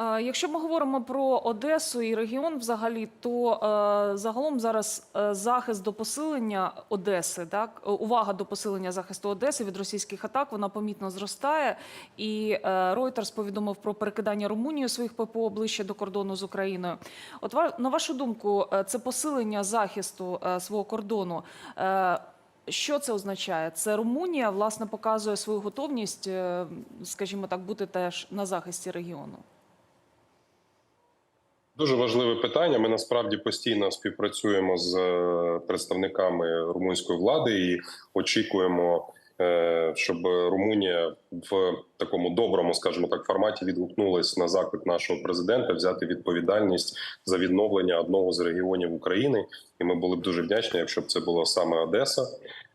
Е, Якщо ми говоримо про Одесу і регіон, взагалі, то е, загалом зараз е, захист до посилення Одеси, так увага до посилення захисту Одеси від російських атак, вона помітно зростає. І е, Reuters повідомив про перекидання Румунії своїх ППО ближче до кордону з Україною. От на вашу думку, це посилення захисту свого кордону. Що це означає? Це Румунія власне показує свою готовність, скажімо так, бути теж на захисті регіону. Дуже важливе питання. Ми насправді постійно співпрацюємо з е, представниками румунської влади і очікуємо, е, щоб Румунія в такому доброму, скажімо так, форматі відгукнулась на заклик нашого президента взяти відповідальність за відновлення одного з регіонів України. І ми були б дуже вдячні, якщо б це було саме Одеса.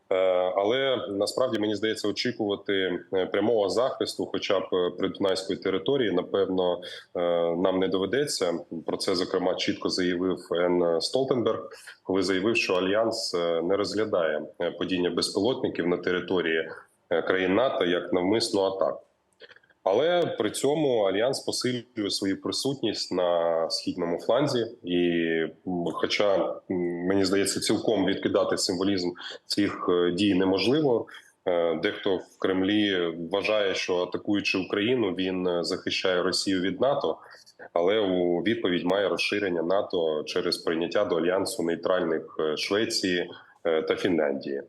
Е, Але насправді мені здається, очікувати е, прямого захисту, хоча б при придунайської території, напевно, е, нам не доведеться. Про це зокрема чітко заявив Ен Столтенберг, коли заявив, що альянс е, не розглядає е, падіння безпілотників на території е, країн НАТО як навмисну атаку. Але при цьому альянс посилює свою присутність на східному фланзі, і хоча мені здається, цілком відкидати символізм цих е, дій неможливо. Е, Дехто в Кремлі вважає, що атакуючи Україну, він е, захищає Росію від НАТО, але у відповідь має розширення НАТО через прийняття до альянсу нейтральних Швеції та Фінляндії.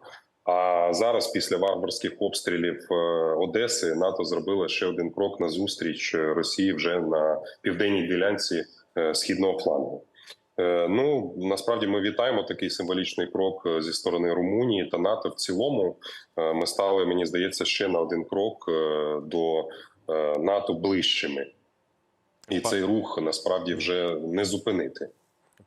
А зараз, після варварських обстрілів е, Одеси, НАТО зробило ще один крок на зустріч Росії вже на південній ділянці е, східного флангу. Е, Ну насправді ми вітаємо такий символічний крок зі сторони Румунії та НАТО. В цілому ми стали, мені здається, ще на один крок до НАТО ближчими, і цей рух насправді вже не зупинити.